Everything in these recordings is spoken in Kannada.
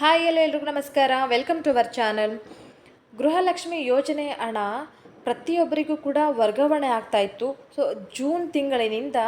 ಹಾಯ್ ಎಲ್ಲ ಎಲ್ರಿಗೂ ನಮಸ್ಕಾರ. Welcome to our channel Gruhalakshmi ಯೋಜನೆ ಹಣ ಪ್ರತಿಯೊಬ್ಬರಿಗೂ ಕೂಡ ವರ್ಗಾವಣೆ ಆಗ್ತಾ ಇತ್ತು. ಸೊ ಜೂನ್ ತಿಂಗಳಿನಿಂದ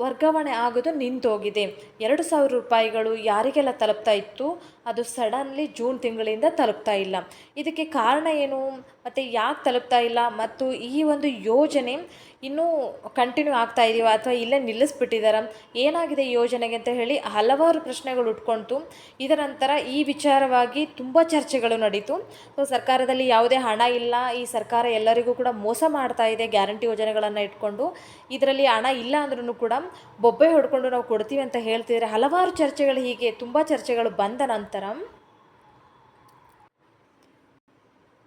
ವರ್ಗಾವಣೆ ಆಗೋದು ನಿಂತೋಗಿದೆ. ಎರಡು ಸಾವಿರ ರೂಪಾಯಿಗಳು ಯಾರಿಗೆಲ್ಲ ತಲುಪ್ತಾ ಇತ್ತು? ಅದು ಸಡನ್ಲಿ ಜೂನ್ ತಿಂಗಳಿಂದ ತಲುಪ್ತಾ ಇಲ್ಲ. ಇದಕ್ಕೆ ಕಾರಣ ಏನು? ಮತ್ತು ಯಾಕೆ ತಲುಪ್ತಾ ಇಲ್ಲ? ಮತ್ತು ಈ ಒಂದು ಯೋಜನೆ ಇನ್ನೂ ಕಂಟಿನ್ಯೂ ಆಗ್ತಾ ಇದೆಯೋ ಅಥವಾ ಇಲ್ಲೇ ನಿಲ್ಲಿಸ್ಬಿಟ್ಟಿದಾರ? ಏನಾಗಿದೆ ಯೋಜನೆಗೆ ಅಂತ ಹೇಳಿ ಹಲವಾರು ಪ್ರಶ್ನೆಗಳು ಉಟ್ಕೊಳ್ತು ಇದರ ನಂತರ ಈ ವಿಚಾರವಾಗಿ ತುಂಬ ಚರ್ಚೆಗಳು ನಡೀತು. ಸೊ, ಸರ್ಕಾರದಲ್ಲಿ ಯಾವುದೇ ಹಣ ಇಲ್ಲ. ಈ ಸರ್ಕಾರ ಎಲ್ಲರಿಗೂ ಕೂಡ ಮೋಸ ಮಾಡ್ತಾ ಇದೆ ಗ್ಯಾರಂಟಿ ಯೋಜನೆಗಳನ್ನು ಇಟ್ಕೊಂಡು. ಇದರಲ್ಲಿ ಹಣ ಇಲ್ಲ ಅಂದ್ರೂ ಕೂಡ ಬೊಬ್ಬೆ ಹೊಡ್ಕೊಂಡು ನಾವು ಕೊಡ್ತೀವಿ ಅಂತ ಹೇಳ್ತಿದ್ರೆ ಹಲವಾರು ಚರ್ಚೆಗಳು ಹೀಗೆ ತುಂಬ ಚರ್ಚೆಗಳು ಬಂದ ನಂತರ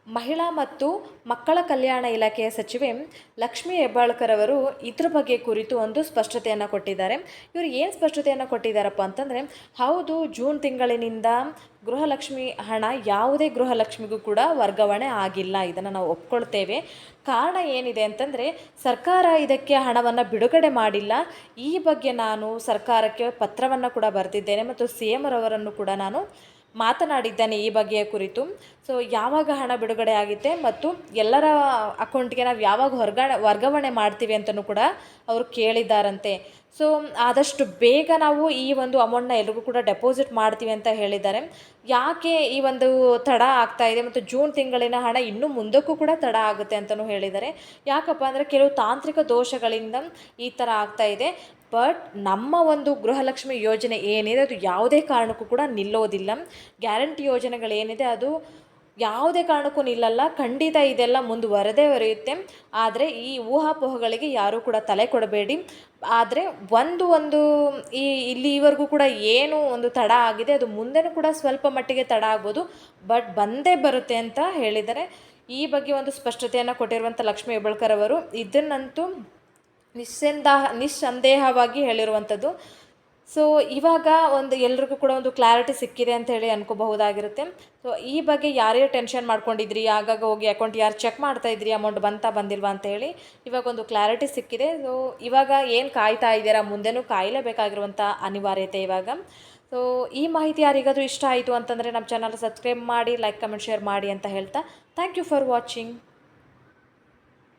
ಮಹಿಳಾ ಮತ್ತು ಮಕ್ಕಳ ಕಲ್ಯಾಣ ಇಲಾಖೆಯ ಸಚಿವೆ ಲಕ್ಷ್ಮೀ ಹೆಬ್ಬಾಳ್ಕರ್ ಅವರು ಇದ್ರ ಬಗ್ಗೆ ಕುರಿತು ಒಂದು ಸ್ಪಷ್ಟತೆಯನ್ನು ಕೊಟ್ಟಿದ್ದಾರೆ. ಇವರು ಏನು ಸ್ಪಷ್ಟತೆಯನ್ನು ಕೊಟ್ಟಿದ್ದಾರಪ್ಪ ಅಂತಂದರೆ, ಹೌದು, ಜೂನ್ ತಿಂಗಳಿನಿಂದ ಗೃಹಲಕ್ಷ್ಮಿ ಹಣ ಯಾವುದೇ ಗೃಹಲಕ್ಷ್ಮಿಗೂ ಕೂಡ ವರ್ಗಾವಣೆ ಆಗಿಲ್ಲ. ಇದನ್ನು ನಾವು ಒಪ್ಕೊಳ್ತೇವೆ. ಕಾರಣ ಏನಿದೆ ಅಂತಂದರೆ, ಸರ್ಕಾರ ಇದಕ್ಕೆ ಹಣವನ್ನು ಬಿಡುಗಡೆ ಮಾಡಿಲ್ಲ. ಈ ಬಗ್ಗೆ ನಾನು ಸರ್ಕಾರಕ್ಕೆ ಪತ್ರವನ್ನು ಕೂಡ ಬರೆದಿದ್ದೇನೆ ಮತ್ತು ಸಿ ಎಂ ರವರನ್ನು ಕೂಡ ನಾನು ಮಾತನಾಡಿದ್ದಾನೆ ಈ ಬಗೆಯ ಕುರಿತು. ಸೊ ಯಾವಾಗ ಹಣ ಬಿಡುಗಡೆ ಆಗುತ್ತೆ ಮತ್ತು ಎಲ್ಲರ ಅಕೌಂಟ್ಗೆ ನಾವು ಯಾವಾಗ ಹೊರಗಡೆ ವರ್ಗಾವಣೆ ಮಾಡ್ತೀವಿ ಅಂತಲೂ ಕೂಡ ಅವರು ಕೇಳಿದ್ದಾರಂತೆ. ಸೊ ಆದಷ್ಟು ಬೇಗ ನಾವು ಈ ಒಂದು ಅಮೌಂಟ್ನ ಎಲ್ರಿಗೂ ಕೂಡ ಡೆಪಾಸಿಟ್ ಮಾಡ್ತೀವಿ ಅಂತ ಹೇಳಿದ್ದಾರೆ. ಯಾಕೆ ಈ ಒಂದು ತಡ ಆಗ್ತಾ ಇದೆ ಮತ್ತು ಜೂನ್ ತಿಂಗಳಿನ ಹಣ ಇನ್ನೂ ಮುಂದಕ್ಕೂ ಕೂಡ ತಡ ಆಗುತ್ತೆ ಅಂತಲೂ ಹೇಳಿದ್ದಾರೆ. ಯಾಕಪ್ಪ ಅಂದರೆ ಕೆಲವು ತಾಂತ್ರಿಕ ದೋಷಗಳಿಂದ ಈ ಥರ ಆಗ್ತಾ ಇದೆ. ಬಟ್ ನಮ್ಮ ಒಂದು ಗೃಹಲಕ್ಷ್ಮಿ ಯೋಜನೆ ಏನಿದೆ, ಅದು ಯಾವುದೇ ಕಾರಣಕ್ಕೂ ಕೂಡ ನಿಲ್ಲೋದಿಲ್ಲ. ಗ್ಯಾರಂಟಿ ಯೋಜನೆಗಳೇನಿದೆ, ಅದು ಯಾವುದೇ ಕಾರಣಕ್ಕೂ ನಿಲ್ಲಲ್ಲ. ಖಂಡಿತ ಇದೆಲ್ಲ ಮುಂದುವರೆದೇ ಹೊರೆಯುತ್ತೆ ಆದರೆ ಈ ಊಹಾಪೋಹಗಳಿಗೆ ಯಾರೂ ಕೂಡ ತಲೆ ಕೊಡಬೇಡಿ. ಆದರೆ ಒಂದು ಒಂದು ಈ ಇಲ್ಲಿವರೆಗೂ ಕೂಡ ಏನು ಒಂದು ತಡ ಆಗಿದೆ, ಅದು ಮುಂದೆನೂ ಕೂಡ ಸ್ವಲ್ಪ ಮಟ್ಟಿಗೆ ತಡ ಆಗ್ಬೋದು. ಬಟ್ ಬಂದೇ ಬರುತ್ತೆ ಅಂತ ಹೇಳಿದರೆ ಈ ಬಗ್ಗೆ ಒಂದು ಸ್ಪಷ್ಟತೆಯನ್ನು ಕೊಟ್ಟಿರುವಂಥ ಲಕ್ಷ್ಮೀ ಹೆಬ್ಬಳ್ಕರ್ ಅವರು. ಇದನ್ನಂತೂ ನಿಸ್ಸಂದ ನಿಸ್ಸಂದೇಹವಾಗಿ ಹೇಳಿರುವಂಥದ್ದು ಸೊ ಇವಾಗ ಒಂದು ಎಲ್ರಿಗೂ ಕೂಡ ಒಂದು ಕ್ಲಾರಿಟಿ ಸಿಕ್ಕಿದೆ ಅಂತ ಹೇಳಿ ಅನ್ಕೋಬಹುದಾಗಿರುತ್ತೆ. ಸೊ ಈ ಬಗ್ಗೆ ಯಾರ್ಯಾರು ಟೆನ್ಷನ್ ಮಾಡ್ಕೊಂಡಿದ್ರಿ? ಆಗಾಗ ಹೋಗಿ ಅಕೌಂಟ್ ಯಾರು ಚೆಕ್ ಮಾಡ್ತಾ ಇದ್ರಿ? ಅಮೌಂಟ್ ಬಂತಾ ಬಂದಿಲ್ವಾ ಅಂತ ಹೇಳಿ ಇವಾಗ ಒಂದು ಕ್ಲಾರಿಟಿ ಸಿಕ್ಕಿದೆ. ಸೊ ಇವಾಗ ಏನು ಕಾಯ್ತಾ ಇದ್ದೀರಾ? ಮುಂದೆನೂ ಕಾಯಲೇಬೇಕಾಗಿರುವಂಥ ಅನಿವಾರ್ಯತೆ ಇವಾಗ. ಸೊ ಈ ಮಾಹಿತಿ ಯಾರಿಗಾದರೂ ಇಷ್ಟ ಆಯಿತು ಅಂತಂದರೆ ನಮ್ಮ ಚಾನಲ್ ಸಬ್ಸ್ಕ್ರೈಬ್ ಮಾಡಿ ಲೈಕ್ ಕಮೆಂಟ್ ಶೇರ್ ಮಾಡಿ ಅಂತ ಹೇಳ್ತಾ ಥ್ಯಾಂಕ್ ಯು ಫಾರ್ ವಾಚಿಂಗ್